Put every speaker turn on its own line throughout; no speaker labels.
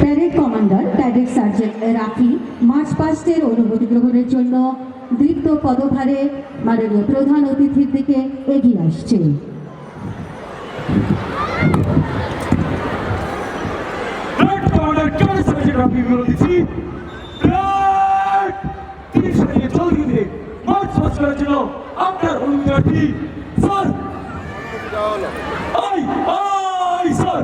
Parade commander cadet sergeant Rafi march পাস্টের অনুমতি গ্রহণের জন্য দীপ্ত পদভারে মাননীয় প্রধান অতিথির দিকে এগিয়ে আসছে।
মার্চ পাস করার জন্য sir. Aye aye, sir.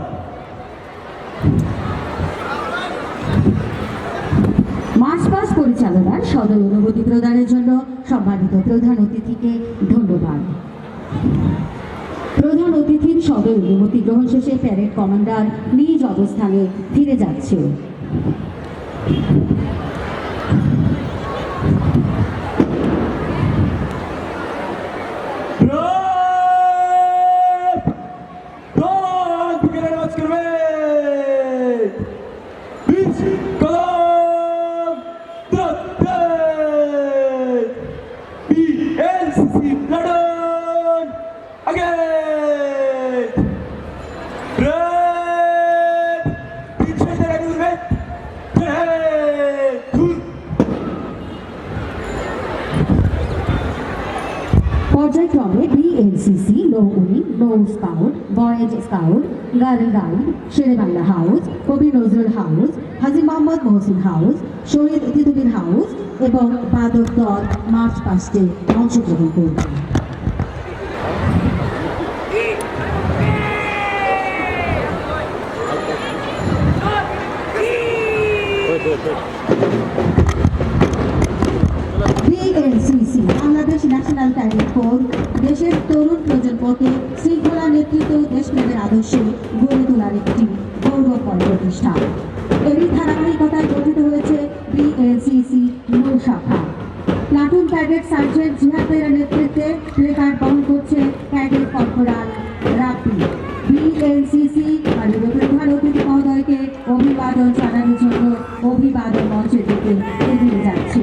March past পরিচালনার সদয় অনুমতি প্রদানের জন্য সম্মানিত প্রধান অতিথিকে ধন্যবাদ। প্রধান অতিথির সদয় অনুমতি গ্রহণ শেষে প্যারেড কমান্ডার নিজ অবস্থানে ফিরে যাচ্ছে পর্যায়ক্রমে বিএনসিসি নৌ উইং নৌ scout boys scout girl guide Sher-e-Bangla house Kabi Nazrul house Haji Mohammad Mohsin house Shahid Titumir house এবং বাদক দল মার্চ পাস্টে অংশগ্রহণ করবে। BNCC, Bangladesh national cadet corps দেশের তরুণ প্রজন্মকে শৃঙ্খলা নেতৃত্ব দেশপ্রেমের আদর্শে গড়ে তোলার একটি গৌরবময় প্রতিষ্ঠান এরই ধারাবাহিকতায় গঠিত হয়েছে বিএনসিসি নৌ শাখা। প্লাটুন ক্যাডেট সার্জেন্ট জিহাদের নেতৃত্বে প্লেকার্ড বহন করছে ক্যাডেট কর্পোরাল রাপি বিএনসিসি প্রধান অতিথি মহোদয়কে অভিবাদন জানানোর জন্য অভিবাদন মঞ্চের দিকে এগিয়ে যাচ্ছে।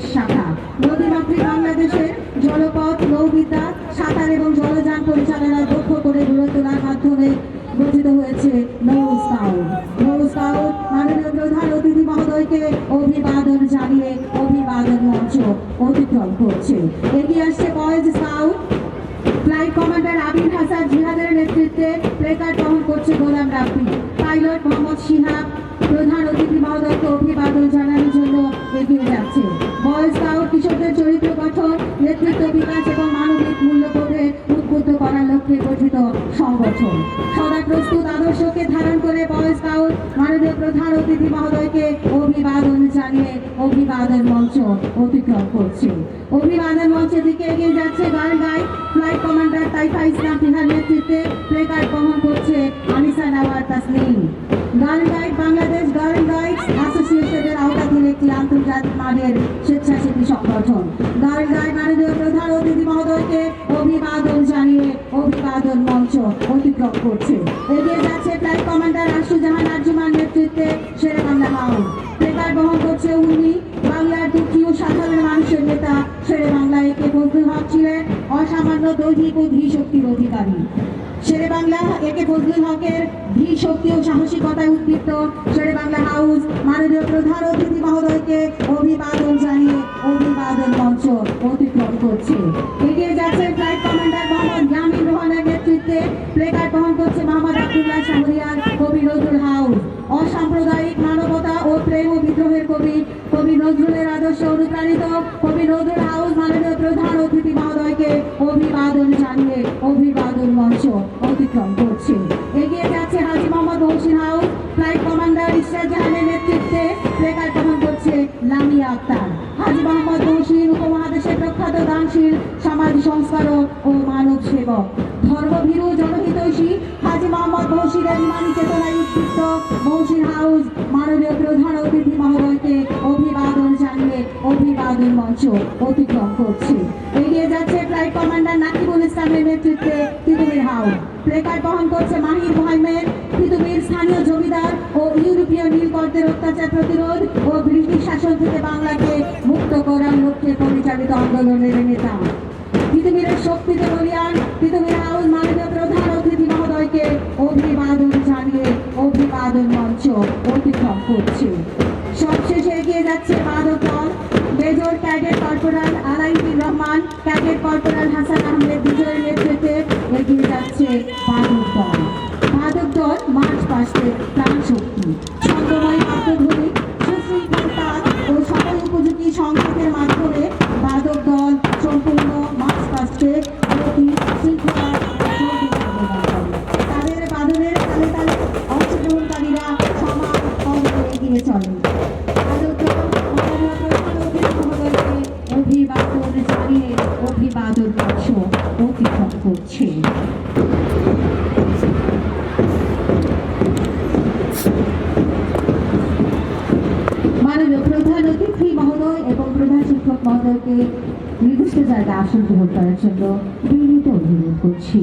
বিশেষ শাখা। নদীমাতৃক বাংলাদেশের জলপথ, নৌবিদ্যা, সাঁতার এবং জলযান পরিচালনা দক্ষ করে গড়ে তোলার মাধ্যমে গঠিত হয়েছে নৌ স্কাউট নৌ স্কাউট মাননীয় প্রধান অতিথি মহোদয়কে অভিবাদন জানিয়ে অভিবাদন মঞ্চ অতিক্রম করছে। এগিয়ে আসছে boys scout. Flight commander Abir Hasan জিহাদের নেতৃত্বে প্লেকার্ড বহন করছে গোলাম রাফি পাইলট মোহাম্মদ শিহাব প্রধান অতিথি মহোদয়কে অভিবাদন এগিয়ে যাচ্ছে। বয় স্কাউট কিশোরদের চরিত্র গঠন, নেতৃত্ব বিকাশ এবং মানবিক মূল্যবোধে উদ্বুদ্ধ করার লক্ষ্যে গঠিত সংগঠন। সদা প্রস্তুত আদর্শকে ধারণ করে বয় স্কাউট মাননীয় প্রধান অতিথি মহোদয়কে অভিবাদন জানিয়ে অভিবাদন মঞ্চ অতিক্রম করছে। অভিবাদন মঞ্চের দিকে এগিয়ে যাচ্ছে girl guide flight commander Taifa Islam Tihar নেতৃত্বে প্লেকার্ড বহন করছে Anisa Nawar Taslim. Girl guide Bangladesh girl guides অ্যাসোসিয়েশনের আওতাধীন একটি আন্তর্জাতিক মানের স্বেচ্ছাসেবী সংগঠন। গার্ল গাইড মাননীয় প্রধান অতিথি মহোদয়কে অভিবাদন জানিয়ে অভিবাদন মঞ্চ অতিক্রম করছে। এগিয়ে দৈহিক ও ধী শক্তির অধিকারী। শেরে বাংলা, একে ফজলুল হকের ধী শক্তি ও সাহসিকতায় উদ্দীপ্ত শেরে বাংলা হাউস, মাননীয় প্রধান অতিথি মহোদয়কে অভিবাদন জানিয়ে অভিবাদন মঞ্চ অতিক্রম করছে। এগিয়ে যাচ্ছে ফ্লাইট কমান্ডার মোহাম্মদ ইয়ামিন রোহানের নেতৃত্বে। প্লেকার্ড বহন করছে মোহাম্মদ আব্দুল্লাহ শাহরিয়ার কবি নজরুল হাউস। অসাম্প্রদায়িক মানবতা ও প্রেম ও বিদ্রোহের কবি কবি নজরুলের আদর্শ অনুপ্রাণিত, কবি নজরুল হাউস মাননীয় প্রধান অতিথি মহোদয়কে অভিবাদন জানিয়ে, অভিবাদন মঞ্চ অতিক্রম করছে। এগিয়ে যাচ্ছে Haji Mohammad Mohsin house flight commander Ishrat জাহানের নেতৃত্বে প্লেকার্ড বহন করছে লামিয়া আক্তার। হাজি মোহাম্মদ মহসিন উপমহাদেশের প্রখ্যাত দানশীল, সমাজ সংস্কারক ও মানব সেবক। ধর্মভীরু জনহিতৈষী হাজি মোহাম্মদ মহসিদের ইমানি চেতনায় উদ্দীপ্ত মহসিন হাউস মাননীয় প্রধান অতিথি মহোদয়কে অভিবাদন জানিয়ে অভিবাদন মঞ্চ অতিক্রম করছে। এগিয়ে যাচ্ছে ফ্লাইট কমান্ডার নাকিবুল ইসলামের নেতৃত্বে তিতুমির হাউস। প্লেকার্ড বহন করছে মাহির মোহাম্মেদ তিতুমির স্থানীয় জমিদার ও ইউরোপীয় নীলকরদের অত্যাচার প্রতিরোধ ও ব্রিটিশ শাসন থেকে বাংলাকে মুক্ত করার লক্ষ্যে পরিচালিত আন্দোলনের নেতা। তিতুমিরের শক্তিতে বলিয়ান তিতুমির হাউস অতিক্রম করছে সবশেষে এগিয়ে যাচ্ছে মাদক দল। Major cadet corporal Alauddin Rahman, cadet corporal Hasan Ahmed বিজয়ের নেতৃত্বে এগিয়ে যাচ্ছে মাদক দল। মাদক দল মার্চ পাশে প্রাণ শক্তি। করছে মাননীয় এবং প্রধান শিক্ষক নির্দিষ্ট জায়গায় আসন গ্রহণ করার জন্য অনুরোধ করছি।